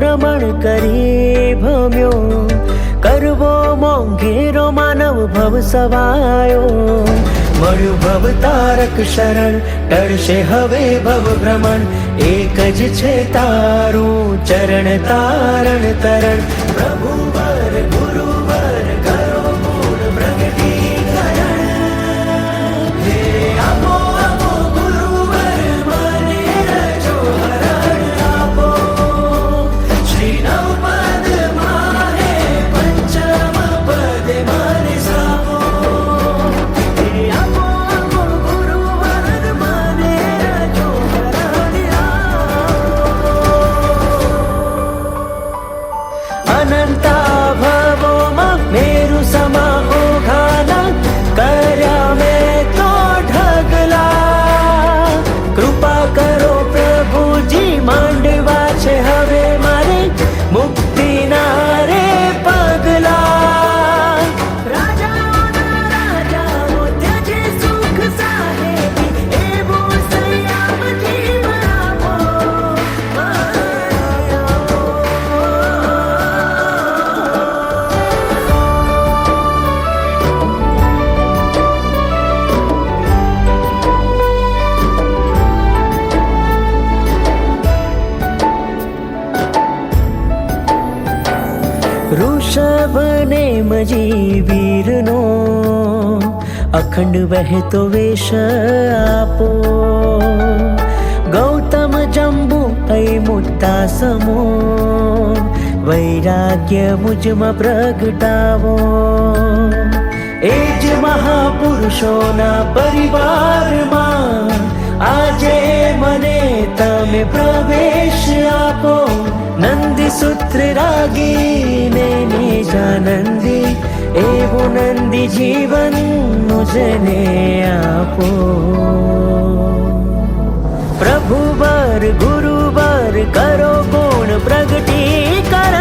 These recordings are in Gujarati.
ભ્રમણ કરી ભમ્યો. કરવો મોંઘેરો માનવ ભવ સવાયો. મળ્યું ભવ તારક શરણ, ટળશે હવે ભવ ભ્રમણ. એક જ છે તારું ચરણ તારણ તરણ. પ્રભુ વર ગુરુ અખંડ વહેતો વેશ આપો. ગૌતમ જંબુ ऐ મુક્તા સમો વૈરાગ્ય મુજમાં પ્રગટાવો. એ જ મહાપુરુષોના પરિવારમાં આજે મને તમે પ્રવેશ આપો. નંદી સૂત્ર રાગીને નિજાનંદી, એવું નંદી જીવન મુજને આપો. પ્રભુ બર ગુરુ બર કરો ગુણ પ્રગટીકરણ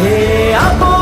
હે આપો આપો.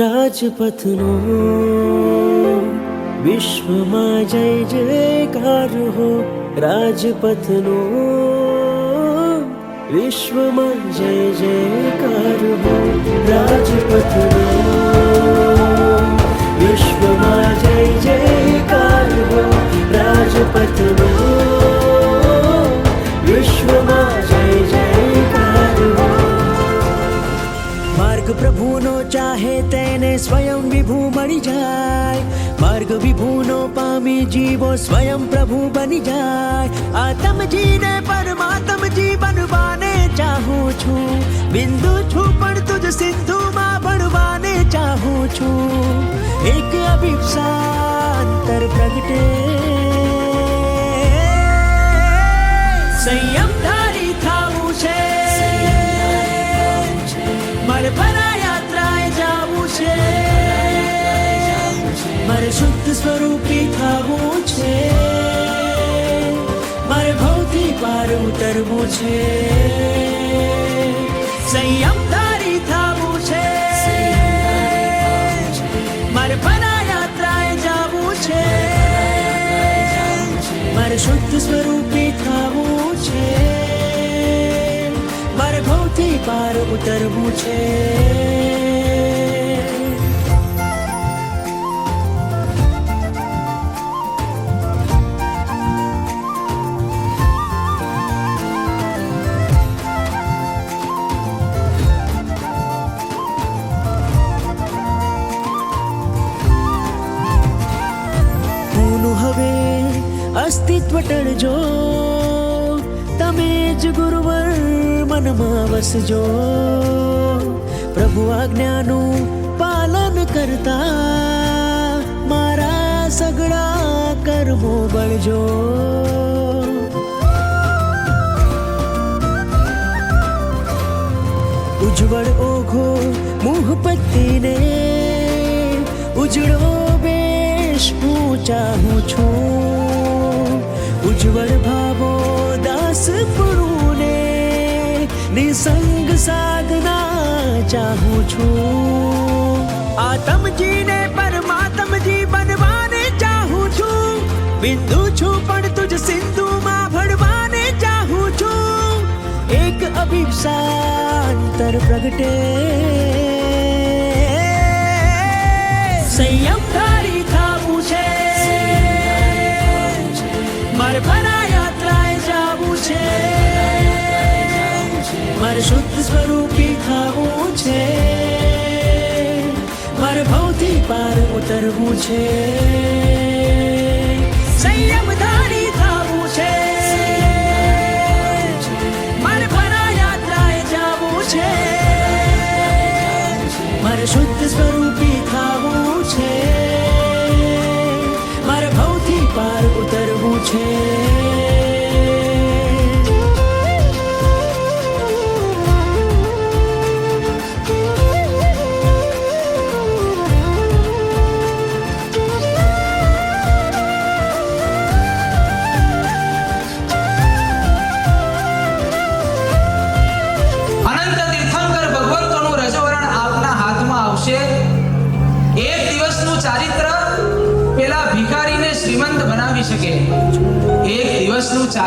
राजपथनो। विश्वमा जय जयकार। हो राजपथनो। विश्वमा जय जयकार। हो राजपथनो। विश्वमा जय जयकार। हो राजपथनो। માર્ગ પ્રભુનો ચાહે તેને સ્વયં વિભુ મળી જાય. માર્ગ વિભુનો પામી જીવો સ્વયં પ્રભુ બની જાય. આતમજીને પરમાત્મજી બનવાને ચાહું છું. બિંદુ છું પણ તુજ સિંધુમાં ભણવાને ચાહું છું. એક અભિપ્સાંતર પ્રગટે. સંયમ મારે પરા યાત્રાએ જાવું છે. મારે શુદ્ધ સ્વરૂપી થવું છે. મારે ભૌતિક પાર ઉતરવું છે. સંયમ ભૌતિક પાર ઉતરવું છે. હવે અસ્તિત્વ ટળજો. જ ગુરુવર મનમાં વસજો. પ્રભુ આજ્ઞાનું પાલન કરતા મારા સગળા કર્મો બળજો. ઉજ્જવળ ઓઘો મુહ પત્તીને ઉજળો બેશ હું ચાહું છું. ઉજ્જવળ ભાવો દાસ પુરુને નિસંગ સાધના ચાહું છું. આતમજીને પરમાત્મજી બનવાને ચાહું છું. બિંદુ છું પણ તુજ સિંધુમાં ભળવાને ચાહું છું. એક અભિપ્સાંતર પ્રગટે. સંયમ ધારી થાવું છે. છે. મારે શુદ્ધ સ્વરૂપી થવું છે. મારે ભૌતિક પાર ઉતરવું છે. સંયમ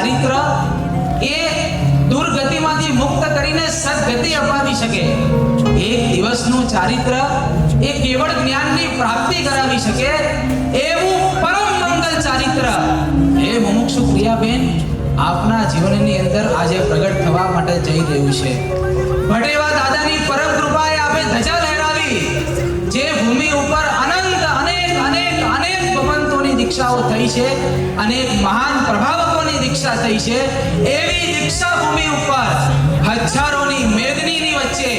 ચારિત્ર એ દુર્ગતિમાંથી મુક્ત કરીને સદગતિ અપાવી શકે. એક દિવસનું ચારિત્ર એ કેવળ જ્ઞાનની પ્રાપ્તિ કરાવી શકે એવું પરમ મંગલ ચારિત્ર. હે મુમુક્ષુ પ્રિયાબેન, આપના જીવનની અંદર આજે પ્રગટ થવા માટે જઈ રહ્યું છે. ભટેવા દાદાની પરમ કૃપાએ આપે ધજા લહેરાવી. જે ભૂમિ ઉપર દીક્ષાઓ થઈ છે અને મહાન પ્રભાવકોની દીક્ષા થઈ છે, એવી દીક્ષા ભૂમિ ઉપર હજારોની મેદનીની વચ્ચે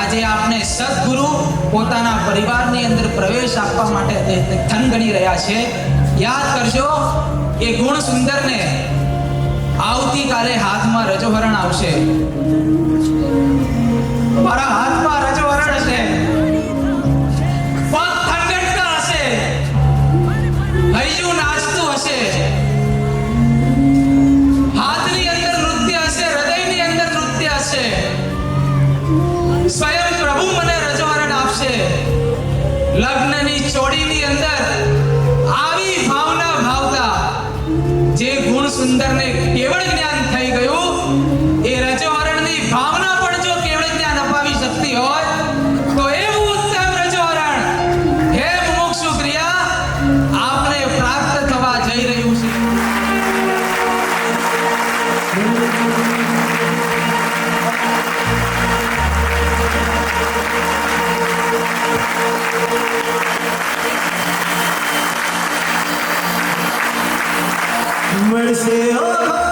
આજે આપણે સદગુરુ પોતાના પરિવારની અંદર પ્રવેશ આપવા માટે થનગણી રહ્યા છે. યાદ કરજો, એ ગુણ સુંદરને આવતીકાલે હાથમાં રજોહરણ આવશે. મારા હાથમાં Mercy, oh.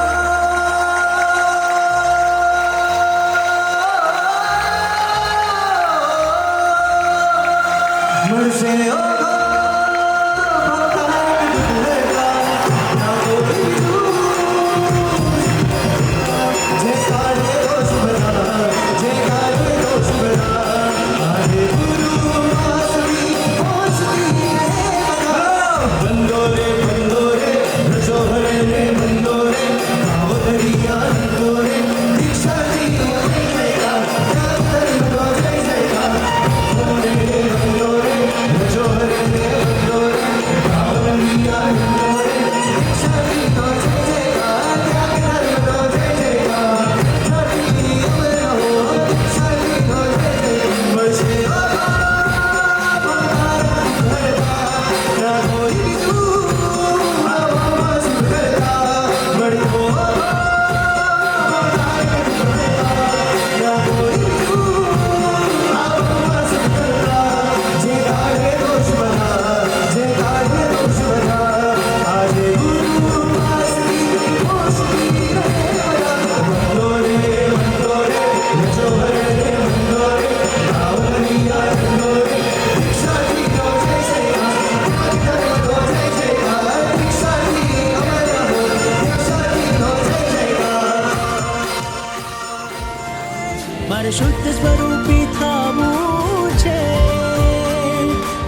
મારે શુદ્ધ સ્વરૂપી થવું છે.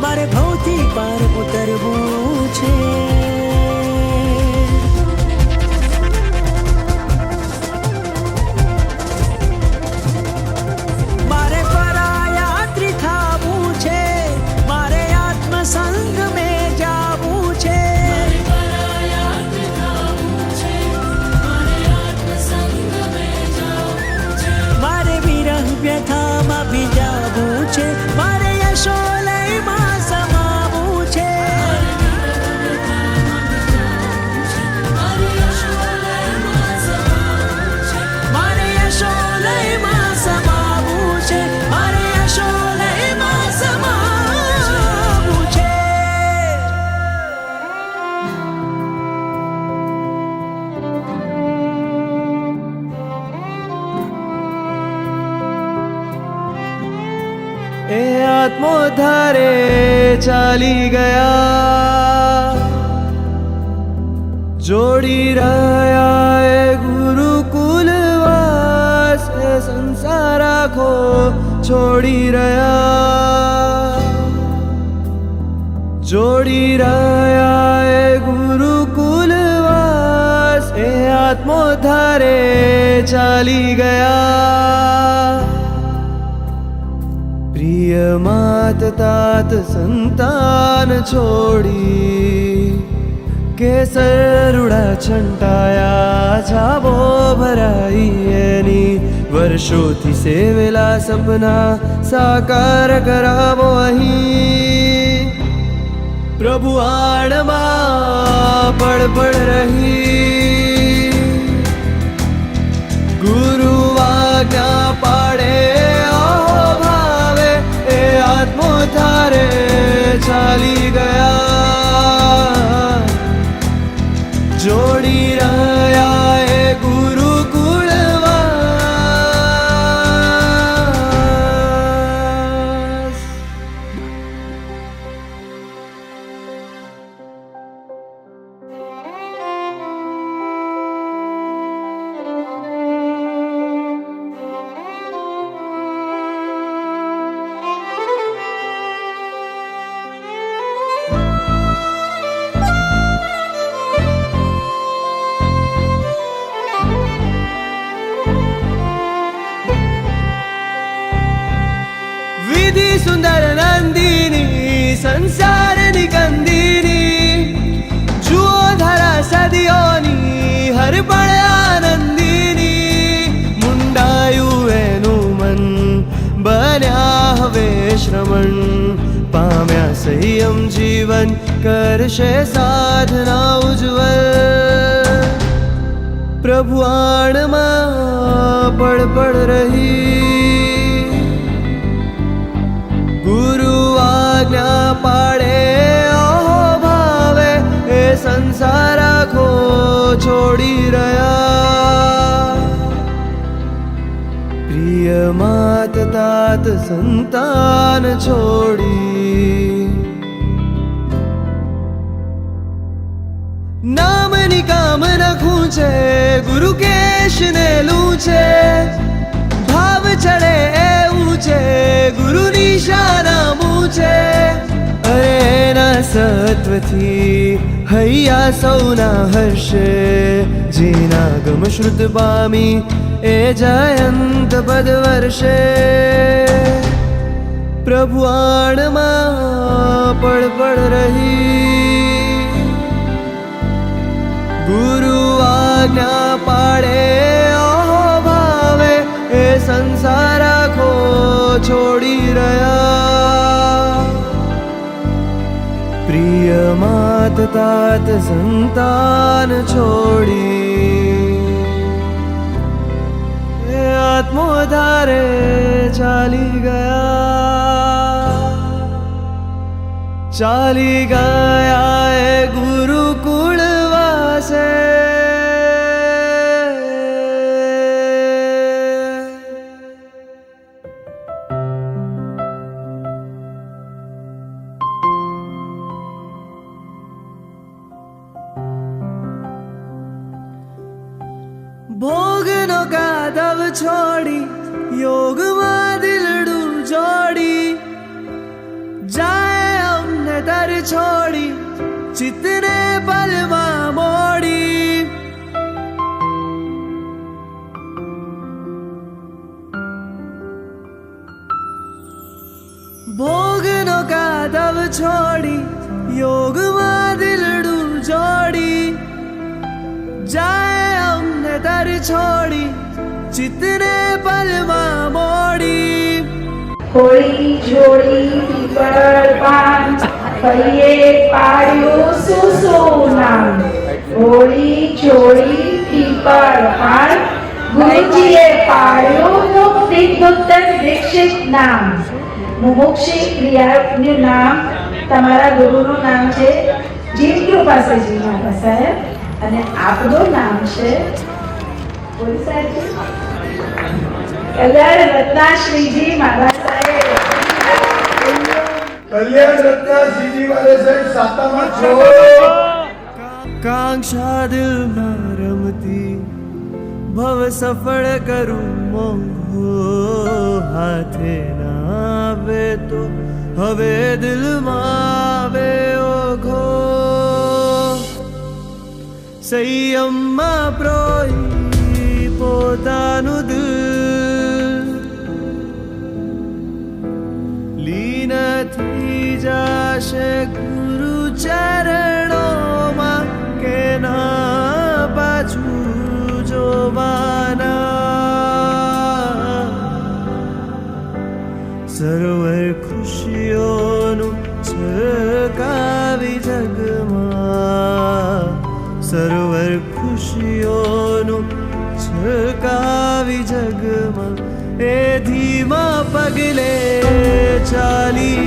મારે ભૌતિક પાર ઉતરવું છે. ચાલી ગયા. જોડી રહ્યા એ ગુરુકુલવાસ એ સંસાર આખો છોડી રહ્યા. જોડી રહ્યા એ ગુરુકુલવાસ એ આત્મોદ્ધારે ચાલી ગયા. પ્રિય માત તાત સંતાન છોડી કેસરુડા છંટાયા છાબો ભરાઈ એની વર્ષોથી સેવેલા સપના સાકાર કરાવો અહીં. પ્રભુ આડમાં પડપડ પડ રહી. ગુરુ આજ્ઞા પાડે આત્મો તારે ચાલી ગયા જોડી રહ્યા એ ગુરુ હવે શ્રમણ પામ્યા સંયમ જીવન કરશે સાધના ઉજ્જવલ પ્રભુ આણમાં પડ રહી ગુરુ આજ્ઞા પાડે ભાવે એ સંસાર આખો છોડી રહ્યા પ્રિય માત તાત સંતાન છોડી. નામની કામ રાખું છે, ગુરુ કેશ ને લૂછે ભાવ ચડે એવું છે, ગુરુ નિશાના છે. અરે એના સત્વથી હૈયા સૌના હર્ષે, જેના ગમ શ્રુત પામી એ જયંત પદ વર્ષે પ્રભુઆણમાં પડ રહી. ગુરુ આજ્ઞા પાડે ભાવે, એ સંસાર આખો છોડી રહ્યા. પ્રિય માત તાત સંતાન છોડી એ આત્મોધારે ચાલી ગયા ચાલી ગયા એ ગુરુકુળ વાસે કાદવ છોડી યોગમાં દિલડું જોડી જાય અમને તર છોડી ચિત્તને પલમાં મોડી ભોગનો કાદવ છોડી યોગમાં દિલડું જોડી જાય અમને તર છોડી ચિત્તને પલમાં મોડી. હોળી, જોડી, પીપળ પાંચ કહીએ પાડ્યું સુસુ નામ હોળી, જોડી, પીપળ પાંચ ગુરુજીએ પાડ્યું મુક્તિ ગુપ્તન દીક્ષિત નામ. મુમુક્ષી ક્રિયાનું નામ તમારા ગુરુનું નામ છે. જીવ કૃપાસજી માતા સાહેબ. અને આપનું નામ છે. બોલ સાહેબ. કલ્યાણ રત્નાશ્રીજી મહારાજ સાહેબ કલ્યાણ રત્નાશ્રીજી વાલે સાહેબ સાતામાં છો કાંક્ષા દિલમાં રમતી ભવ સફળ કરું મોંઘો હાથે ના આવે તો હવે દિલમાં આવે ઓઘો સંયમમાં પ્રોઈ પોતાનું દિલ ज गुरुचर শালী